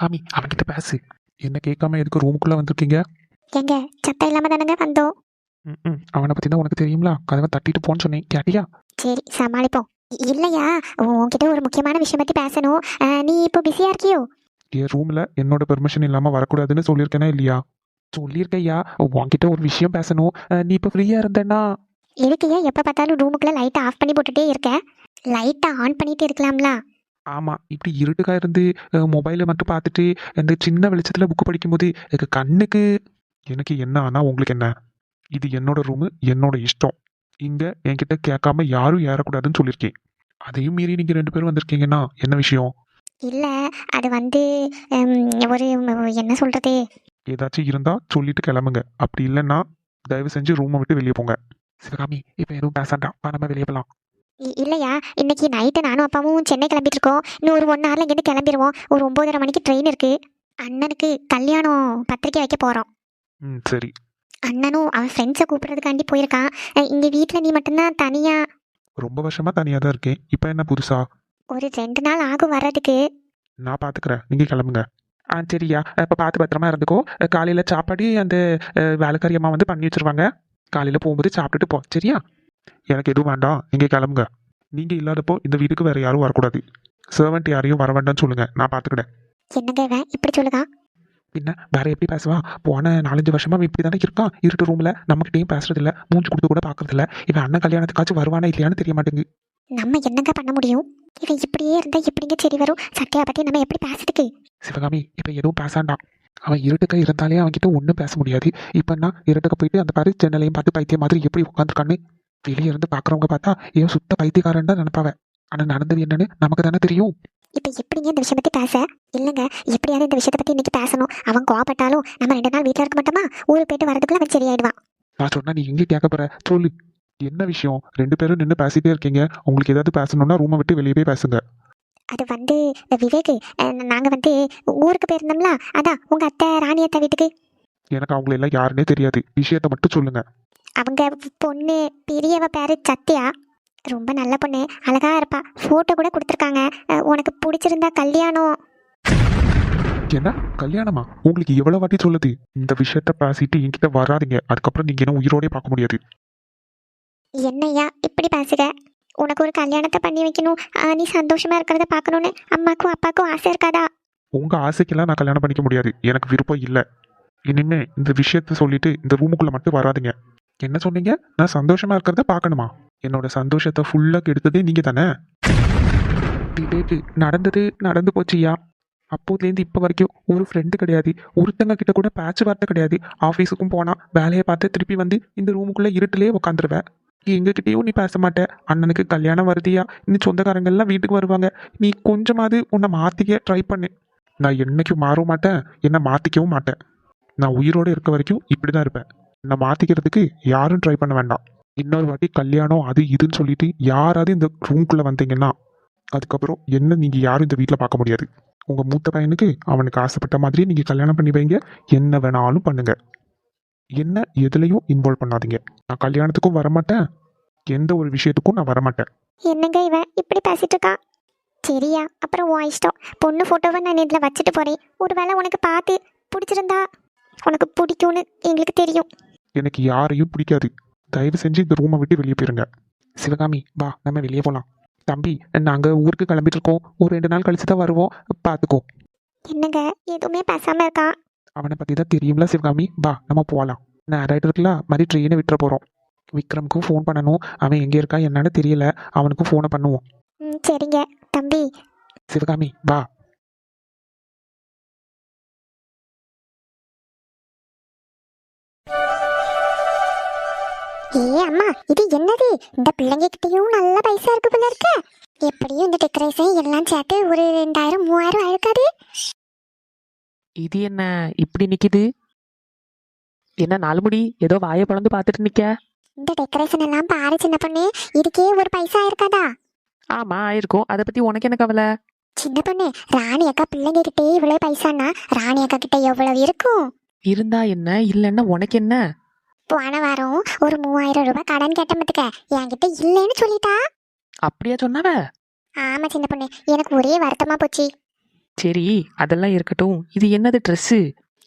சிவகாமி அவன்கிட்ட பேசு. என்ன கேட்காம எதுக்கு ரூமுக்குள்ள வந்திருக்கீங்க? எங்க சத்தம் இல்லாம தானங்க வந்தோம். ம், அவனை பத்தி தான் உனக்கு தெரியுங்களா கதவை தட்டிட்டு போன்னு சொன்னேன். கேட்டியா? சரி சமாளிப்போம். இ- இல்லையா? உன்கிட்ட ஒரு முக்கியமான விஷயம் பத்தி பேசணும். நீ இப்போ பிஸியா இருக்கியோ? என் ரூம்ல என்னோட பெர்மிஷன் இல்லாம வரக்கூடாதுன்னு சொல்லியிருக்கேனா இல்லையா? சொல்லியிருக்கையா? உன்கிட்ட ஒரு விஷயம் பேசணும். அஹ், நீ இப்போ ஃப்ரீயா இருந்தேன்னா எதுக்கு ஏன் எப்ப பார்த்தாலும் ரூமுக்குள்ள லைட்டை ஆஃப் பண்ணி போட்டுட்டே இருக்க? லைட்டை ஆன் பண்ணிட்டு இருக்கலாம்ல. ஆமா இப்படி இருட்டுக்கா இருந்து மொபைலை மட்டும் பார்த்துட்டு இந்த சின்ன வெளிச்சத்துல புக்கு படிக்கும்போது எனக்கு கண்ணுக்கு எனக்கு என்ன ஆனா உங்களுக்கு என்ன? இது என்னோட ரூமு என்னோட இஷ்டம். இங்க என்கிட்ட கேட்காம யாரும் ஏறக்கூடாதுன்னு சொல்லியிருக்கேன். அதையும் மீறி நீங்க ரெண்டு பேரும் வந்திருக்கீங்கன்னா என்ன விஷயம்? இல்ல அது வந்து ஒரு என்ன சொல்றது? ஏதாச்சும் இருந்தா சொல்லிட்டு கிளம்புங்க. அப்படி இல்லைன்னா தயவு செஞ்சு ரூமை விட்டு வெளியே போங்க. சிவகாமி இப்போ எதுவும் பேசாண்டாம் வா, நம்ம வெளியே போகலாம் இல்லையா? இன்னைக்கு நைட்டு நானும் அப்பாவும் சென்னை கிளம்பிட்டு இருக்கோம் இன்னும் ஒரு ஒன் ஹவர்ல இங்கேருந்து கிளம்பிடுவோம் ஒரு ஒன்பதரை மணிக்கு ட்ரெயின் இருக்கு. அண்ணனுக்கு கல்யாணம் பத்திரிக்கை வைக்க போறோம். ம் சரி. அண்ணனும் அவன் ஃப்ரெண்ட்ஸை கூப்பிடுறதுக்காண்டி போயிருக்கான். இங்க வீட்டில் நீ மட்டும்தான் தனியா? ரொம்ப வருஷமா தனியாக தான் இருக்கேன். இப்போ என்ன புதுசா? ஒரு ரெண்டு நாள் ஆகும் வர்றதுக்கு. நான் பார்த்துக்கிறேன் நீங்கள் கிளம்புங்க. ஆ சரியா. இப்போ பார்த்து பத்திரமா இருந்துக்கோ. காலையில் சாப்பாடு அந்த வேலைக்காரி அம்மா வந்து பண்ணி வச்சிருவாங்க. காலையில் போகும்போது சாப்பிட்டுட்டு போ. சரியா? எனக்கு எதுவும் வேண்டாம். நீங்கள் கிளம்புங்க. நீங்கள் இல்லாதப்போ இந்த வீட்டுக்கு வேற யாரும் வரக்கூடாது. சர்வெண்ட் யாரையும் வர வேண்டாம்னு சொல்லுங்க. நான் பார்த்துக்கிட்டேன் என்னங்க இவன்? இப்படி சொல்லுதான் பின்ன வேற எப்படி பேசுவா? போன நாலஞ்சு வருஷமா இப்படி தானே இருக்கான். இருட்டு ரூம்ல நம்மகிட்டயும் பேசுறது இல்ல மூஞ்சி கொடுத்து கூட பாக்குறது இல்ல இவன் அண்ணன் கல்யாணத்துக்காச்சும் வருவானா இல்லையான்னு தெரிய மாட்டேங்குது. நம்ம என்னங்க பண்ண முடியும்? இவன் இப்படியே இருந்தா எப்படிங்க சரி வரும். சத்யா பத்தி நம்ம எப்படி பேசுறதுக்கு? சிவகாமி இப்ப எதுவும் பேசாண்டாம் அவன் இருட்டுக்க இருந்தாலே அவன்கிட்ட ஒன்றும் பேச முடியாது. இப்போ நான் இருட்டுக்க போயிட்டு அந்த பாரு ஜன்னலையும் பார்த்து பைத்தியம் மாதிரி எப்படி உட்காந்துருக்கான்னு வெளியே இருந்து பார்க்குறவங்க பார்த்தா ஏன் சுத்த பைத்தியக்காரன் தான் நினைப்பாவ? ஆனா நடந்தது என்னன்னு நமக்கு தானே தெரியும். இப்ப எப்படிங்க இந்த விஷயம் பத்தி பேச? இல்லங்க எப்படியாவது இந்த விஷயத்தை பத்தி இன்னைக்கு பேசணும். அவன் கோவப்பட்டாலும் நம்ம ரெண்டு நாள் வீட்ல இருக்க மாட்டோமா? ஊருக்கு போயிட்டு வரதுக்குள்ள அவன் சரியாயிடுவான். நான் சொன்னா நீ எங்கே கேட்க போற? சொல்லு. என்ன விஷயம்? ரெண்டு பேரும் நின்று பேசிட்டே இருக்கீங்க. உங்களுக்கு ஏதாவது பேசணும்னா ரூமை விட்டு வெளியே போய் பேசுங்க. அது வந்து விவேக் நாங்க வந்து ஊருக்கு போயிருந்தோம்ல? அதான் உங்க அத்தை ராணி அத்தை வீட்டுக்கு. எனக்கு அவங்கள எல்லாம் யாருன்னே தெரியாது. விஷயத்த மட்டும் சொல்லுங்க. அவங்க பொண்ணு பெரியவ பேரு சத்யா. ரொம்ப நல்ல பொண்ணு. அழகா இருப்பா. போட்டோ கூட கொடுத்துருக்காங்க. உனக்கு பிடிச்சிருந்தா கல்யாணம். என்ன? கல்யாணமா? உங்களுக்கு எவ்வளவு வாட்டி சொல்லுது? இந்த விஷயத்த பேசிட்டு என்கிட்ட வராதீங்க. அதுக்கப்புறம் நீங்க என்ன உயிரோடே பார்க்க முடியாது. என்னய்யா இப்படி பேசுக. உனக்கு ஒரு கல்யாணத்தை பண்ணி வைக்கணும். நீ சந்தோஷமா இருக்கிறத பார்க்கணும்னு அம்மாக்கும் அப்பாக்கும் ஆசை இருக்காதா? உங்க ஆசைக்கெல்லாம் நான் கல்யாணம் பண்ணிக்க முடியாது. எனக்கு விருப்பம் இல்லை. இனிமே இந்த விஷயத்த சொல்லிட்டு இந்த ரூமுக்குள்ள மட்டும் வராதீங்க. என்ன சொன்னீங்க? நான் சந்தோஷமா இருக்கிறத பார்க்கணுமா? என்னோட சந்தோஷத்தை ஃபுல்லாக கெடுத்ததே நீங்க தானே? விவேக் நடந்தது நடந்து போச்சுயா அப்போதுலேருந்து இப்போ வரைக்கும் ஒரு ஃப்ரெண்டு கிடையாது. ஒருத்தங்க கிட்ட கூட பேச்சு வார்த்தை கிடையாது. ஆஃபீஸுக்கும் போனால் வேலையை பார்த்து திருப்பி வந்து இந்த ரூமுக்குள்ளே இருட்டிலே உட்காந்துருவேன் எங்ககிட்டயும் நீ பேச மாட்ட. அண்ணனுக்கு கல்யாணம் வருதியா இன்னும் சொந்தக்காரங்கள்லாம் வீட்டுக்கு வருவாங்க. நீ கொஞ்சமாவது உன்னை மாற்றிக்க ட்ரை பண்ணு. நான் என்னைக்கும் மாறவும் மாட்டேன். என்னை மாற்றிக்கவும் மாட்டேன். நான் உயிரோடு இருக்க வரைக்கும் இப்படி தான் இருப்பேன். என்னை மாற்றிக்கிறதுக்கு யாரும் ட்ரை பண்ண வேண்டாம். இன்னொரு வாட்டி கல்யாணம் அது இதுன்னு சொல்லிட்டு யாராவது இந்த ரூம்குள்ளே வந்தீங்கன்னா அதுக்கப்புறம் என்ன நீங்கள் யாரும் இந்த வீட்டில் பார்க்க முடியாது. உங்கள் மூத்த பையனுக்கு அவனுக்கு ஆசைப்பட்ட மாதிரியே நீங்கள் கல்யாணம் பண்ணி வைங்க. என்ன வேணாலும் பண்ணுங்க. என்ன எதுலையும் இன்வால்வ் பண்ணாதீங்க. நான் கல்யாணத்துக்கும் வரமாட்டேன். எந்த ஒரு விஷயத்துக்கும் நான் வரமாட்டேன். என்னங்க இவன்? இப்படி பேசிட்டு இருக்கான். சரியா? அப்புறம் உன் இஷ்டம். பொண்ணு ஃபோட்டோவை நான் இதில் வச்சுட்டு போகிறேன் ஒருவேளை உனக்கு பார்த்து பிடிச்சிருந்தா? உனக்கு பிடிக்கும்னு எங்களுக்கு தெரியும். எனக்கு யாரையும் பிடிக்காது. தயவு செஞ்சு இந்த ரூமை விட்டு வெளியே போயிருங்க. சிவகாமி வா நம்ம வெளியே போகலாம் தம்பி நாங்கள் ஊருக்கு கிளம்பிட்டு இருக்கோம். ஒரு ரெண்டு நாள் கழிச்சு தான் வருவோம். பார்த்துக்கோ என்னங்க? எதுவுமே பேசாம இருக்கான். அவனை பற்றி தான் தெரியும்ல சிவகாமி? வா நம்ம போகலாம் நான் ரைடருக்குல மாதிரி ட்ரெயினை விட்டுற போகிறோம் விக்ரமுக்கும் ஃபோன் பண்ணணும். அவன் எங்கே இருக்கா என்னன்னு தெரியல. அவனுக்கும் ஃபோனை பண்ணுவோம். ம் சரிங்க. தம்பி. சிவகாமி வா. ஏ அம்மா இது என்னது? இந்த பிள்ளைங்க கிட்டயும் நல்ல பைசா இருக்கு போல இருக்க. எப்படியும் இந்த டெக்கரேஷன் எல்லாம் சேர்த்து ஒரு ரெண்டாயிரம் மூவாயிரம் ஆயிருக்காது இது என்ன? இப்படி நிக்குது? என்ன நாலு முடி? ஏதோ வாயை பிளந்து பார்த்துட்டு நிக்க. இந்த டெக்கரேஷன் எல்லாம் பாரு சின்ன பொண்ணு. இதுக்கே ஒரு பைசா இருக்காதா? ஆமா ஆயிருக்கும். அதை பத்தி உனக்கு என்ன கவலை? சின்ன பொண்ணு ராணி அக்கா பிள்ளைங்க கிட்டே இவ்வளவு பைசான்னா ராணி அக்கா கிட்ட எவ்வளவு இருக்கும்? இருந்தா என்ன? இல்லைன்னா உனக்கு என்ன? போன வாரம் ஒரு மூவாயிரம் ரூபாய் கடன் கேட்ட மத்துக்க என்கிட்ட இல்லைன்னு சொல்லிட்டா. அப்படியா சொன்னவ? ஆமா சின்ன பொண்ணு எனக்கு ஒரே வருத்தமா போச்சு. சரி அதெல்லாம் இருக்கட்டும். இது என்னது ட்ரெஸ்ஸு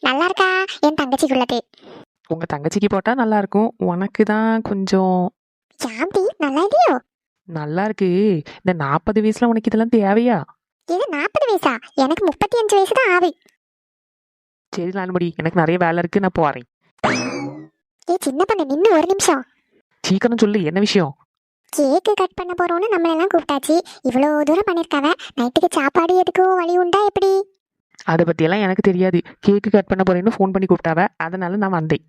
நல்லா இருக்கா என் தங்கச்சிக்குள்ளது. உங்க தங்கச்சிக்கு போட்டா நல்லா இருக்கும் உனக்கு தான் கொஞ்சம் யாம்டி நல்லா இல்லையோ? நல்லா இருக்கு இந்த நாற்பது வயசுல உனக்கு இதெல்லாம் தேவையா? இது நாற்பது வயசா? எனக்கு முப்பத்தி அஞ்சு வயசு தான் ஆகுது. சரி நாலுமடி எனக்கு நிறைய வேலை இருக்கு. நான் போறேன். ஏ சின்ன பொண்ணு நின்று ஒரு நிமிஷம். சீக்கிரம் சொல்லு என்ன விஷயம்? கேக்கு கட் பண்ண போறோம்னு நம்மளெல்லாம் கூப்பிட்டாச்சு. இவ்வளோ தூரம் பண்ணியிருக்காவ நைட்டுக்கு சாப்பாடு எதுக்கும் வழி உண்டா எப்படி? அதை பத்தியெல்லாம் எனக்கு தெரியாது. கேக்கு கட் பண்ண போறேன்னு ஃபோன் பண்ணி கூப்பிட்டாவ அதனால நான் வந்தேன்.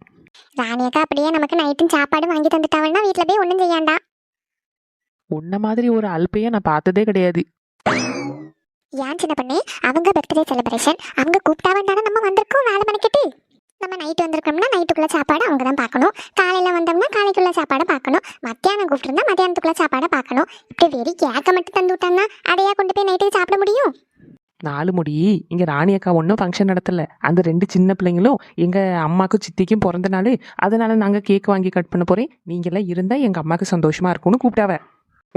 ராணியக்கா அப்படியே நமக்கு நைட்டும் சாப்பாடு வாங்கி தந்துட்டாவன்னா வீட்டில் போய் ஒன்றும் செய்யாண்டா. உன்ன மாதிரி ஒரு அல்பைய நான் பார்த்ததே கிடையாது. ஏன் சின்ன பொண்ணு? அவங்க பர்த்டே செலிப்ரேஷன் அவங்க கூப்பிட்டாவண்டான நம்ம வந்திருக்கோம் வேலை பண்ணிக்கிட்டு. நம்ம நைட் வந்திருக்கோம்னா நைட்டுக்குள்ள சாப்பாடு அவங்க தான் பார்க்கணும். காலையில் வந்தோம்னா காலைக்குள்ள சாப்பாடு பார்க்கணும். மத்தியானம் கூப்பிட்டுருந்தா மத்தியானத்துக்குள்ள சாப்பாடை பார்க்கணும். இப்படி வெறி கேக்க மட்டும் தந்து விட்டான்னா அதையா கொண்டு போய் நைட்டுக்கு சாப்பிட முடியும்? நாலு முடி. இங்க ராணி அக்கா ஒன்றும் ஃபங்க்ஷன் நடத்தல. அந்த ரெண்டு சின்ன பிள்ளைங்களும் எங்க அம்மாக்கும் சித்திக்கும் பிறந்த நாள். அதனால நாங்க கேக் வாங்கி கட் பண்ண போறேன். நீங்க எல்லாம் இருந்தா எங்க அம்மாக்கு சந்தோஷமா இருக்கும்னு கூப்பிட்டாவ.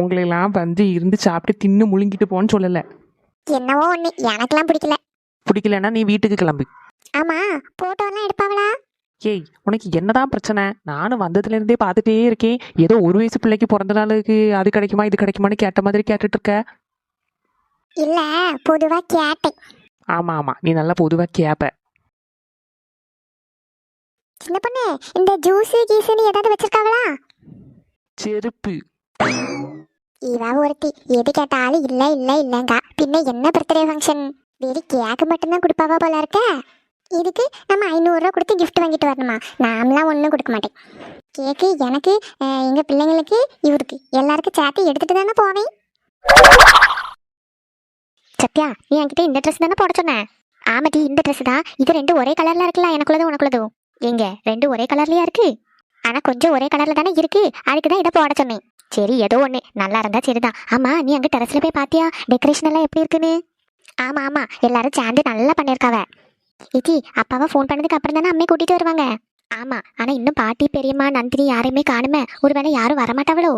உங்களை எல்லாம் வந்து இருந்து சாப்பிட்டு தின்னு முழுங்கிட்டு போன்னு சொல்லல. என்னவோ ஒன்று எனக்கெல்லாம் பிடிக்கல. பிடிக்கலன்னா நீ வீட்டுக்கு கிளம்பு. ஆமா போட்டோலாம் எடுப்பாவளா ஏய் உனக்கு என்னதான் பிரச்சனை? நானும் வந்ததுல இருந்தே பார்த்துட்டே இருக்கேன். ஏதோ ஒரு வயசு பிள்ளைக்கு பிறந்த நாளுக்கு அது கிடைக்குமா இது கிடைக்குமான்னு கேட்ட மாதிரி கேட்டுட்டு இருக்க இல்ல பொதுவா கேட்டேன். ஆமா ஆமா நீ நல்லா பொதுவா கேப்ப. சின்ன பொண்ணு இந்த ஜூஸ் கீஸுன்னு ஏதாவது வச்சிருக்காவளா செருப்பு. இவ ஒருத்தி எது கேட்டாலும் இல்ல இல்ல இல்லங்க. பின்ன என்ன பர்த்டே ஃபங்க்ஷன் வெறி கேக்கு மட்டும்தான் கொடுப்பாவா போல இருக்க? இதுக்கு நம்ம ஐநூறுரூவா கொடுத்து கிஃப்ட் வாங்கிட்டு வரணுமா? நாமலாம் ஒன்றும் கொடுக்க மாட்டேன். கேக்கு எனக்கு எங்கள் பிள்ளைங்களுக்கு இவருக்கு எல்லாருக்கும் சேர்த்து எடுத்துட்டு தானே போவேன். சத்யா நீ என்கிட்ட இந்த ட்ரெஸ் தானே போட சொன்ன? ஆமாடி இந்த ட்ரெஸ் தான். இது ரெண்டு ஒரே கலரில் இருக்குல்ல எனக்குள்ளதும் உனக்குள்ளதும். எங்க? ரெண்டு ஒரே கலர்லயா இருக்கு? ஆனா கொஞ்சம் ஒரே கலர்ல தானே இருக்கு. அதுக்கு தான் இதை போட சொன்னேன். சரி ஏதோ ஒன்று நல்லா இருந்தா சரிதான். ஆமா நீ அங்க டெரஸ்ல போய் பாத்தியா? டெக்கரேஷன் எல்லாம் எப்படி இருக்குன்னு? ஆமா ஆமா. எல்லாரும் சேர்ந்து நல்லா பண்ணியிருக்காவ. இக்கி அப்பாவை ஃபோன் பண்ணதுக்கு அப்புறம் தானே அம்மையை கூட்டிட்டு வருவாங்க. ஆமா ஆனா இன்னும் பாட்டி பெரியம்மா நந்தினி யாரையுமே காணுமே. ஒருவேளை யாரும் வரமாட்டாவளோ?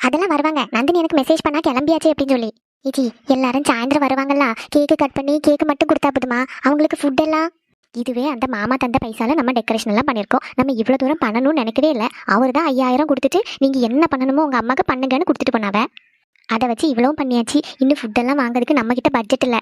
அதெல்லாம் வருவாங்க. நந்தினி எனக்கு மெசேஜ் பண்ணா கிளம்பியாச்சு அப்படின்னு சொல்லி. இஜி எல்லாரும் சாயந்தரம் வருவாங்கல்ல? கேக்கு கட் பண்ணி கேக்கு மட்டும் கொடுத்தா போதுமா? அவங்களுக்கு ஃபுட் எல்லாம்? இதுவே அந்த மாமா தந்த பைசால நம்ம டெக்கரேஷன் எல்லாம் பண்ணியிருக்கோம். நம்ம இவ்வளோ தூரம் பண்ணணும்னு நினைக்கவே இல்லை. அவர் தான் ஐயாயிரம் கொடுத்துட்டு நீங்க என்ன பண்ணணுமோ உங்க அம்மாக்கு பண்ணுங்கன்னு கொடுத்துட்டு போனாவ. அதை வச்சு இவ்வளவும் பண்ணியாச்சு. இன்னும் ஃபுட்டெல்லாம் வாங்குறதுக்கு நம்ம கிட்ட பட்ஜெட் இல்லை.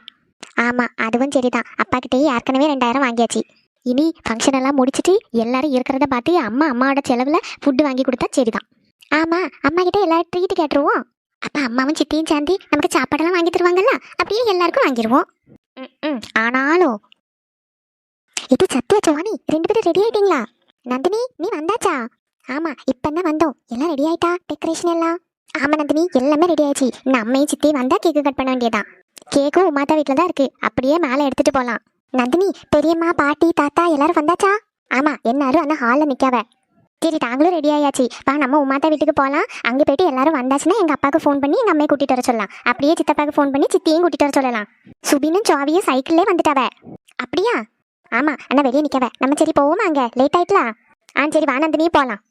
ஆமா அதுவும் சரிதான். அப்பா ஏற்கனவே ரெண்டாயிரம் வாங்கியாச்சு. இனி ஃபங்க்ஷன் எல்லாம் முடிச்சிட்டு எல்லாரும் இருக்கிறத பார்த்து அம்மா அம்மாவோட செலவுல ஃபுட்டு வாங்கி கொடுத்தா சரிதான். ஆமா அம்மா கிட்ட எல்லாரும் ட்ரீட் கேட்டுருவோம். அப்ப அம்மாவும் சித்தியும் சேர்ந்து நமக்கு சாப்பாடெல்லாம் வாங்கி தருவாங்கல்ல அப்படியே எல்லாருக்கும் வாங்கிடுவோம் ம், ஆனாலும் இது சத்யா சோனி ரெண்டு பேரும் ரெடி ஆயிட்டீங்களா? நந்தினி நீ வந்தாச்சா? ஆமா இப்பதான் வந்தோம். எல்லாம் ரெடி ஆயிட்டா டெக்கரேஷன் எல்லாம்? ஆமா நந்தினி எல்லாமே ரெடி ஆயிடுச்சு. இந்த சித்தி வந்தா கேக்கு கட் பண்ண வேண்டியதான் கேக்கும் உமாத்தா வீட்டில் தான் இருக்கு. அப்படியே மேலே எடுத்துட்டு போகலாம் நந்தினி பெரியம்மா பாட்டி தாத்தா எல்லாரும் வந்தாச்சா? ஆமா எல்லாரும் அந்த ஹாலில் நிற்காவ சரி நாங்களும் ரெடி ஆயாச்சு. வா நம்ம உமாத்தா வீட்டுக்கு போகலாம் அங்கே போயிட்டு எல்லாரும் வந்தாச்சுன்னா எங்கள் அப்பாவுக்கு ஃபோன் பண்ணி எங்கள் அம்மையை கூட்டிட்டு வர சொல்லலாம். அப்படியே சித்தப்பாவுக்கு ஃபோன் பண்ணி சித்தியும் கூட்டிட்டு வர சொல்லலாம். சுபினும் சாவியும் சைக்கிள்லே வந்துட்டாவ. அப்படியா? ஆமா அண்ணா வெளியே நிற்கவ நம்ம சரி போவோமா அங்கே? லேட் ஆயிட்டலாம் ஆ சரி வா நந்தினியே போகலாம்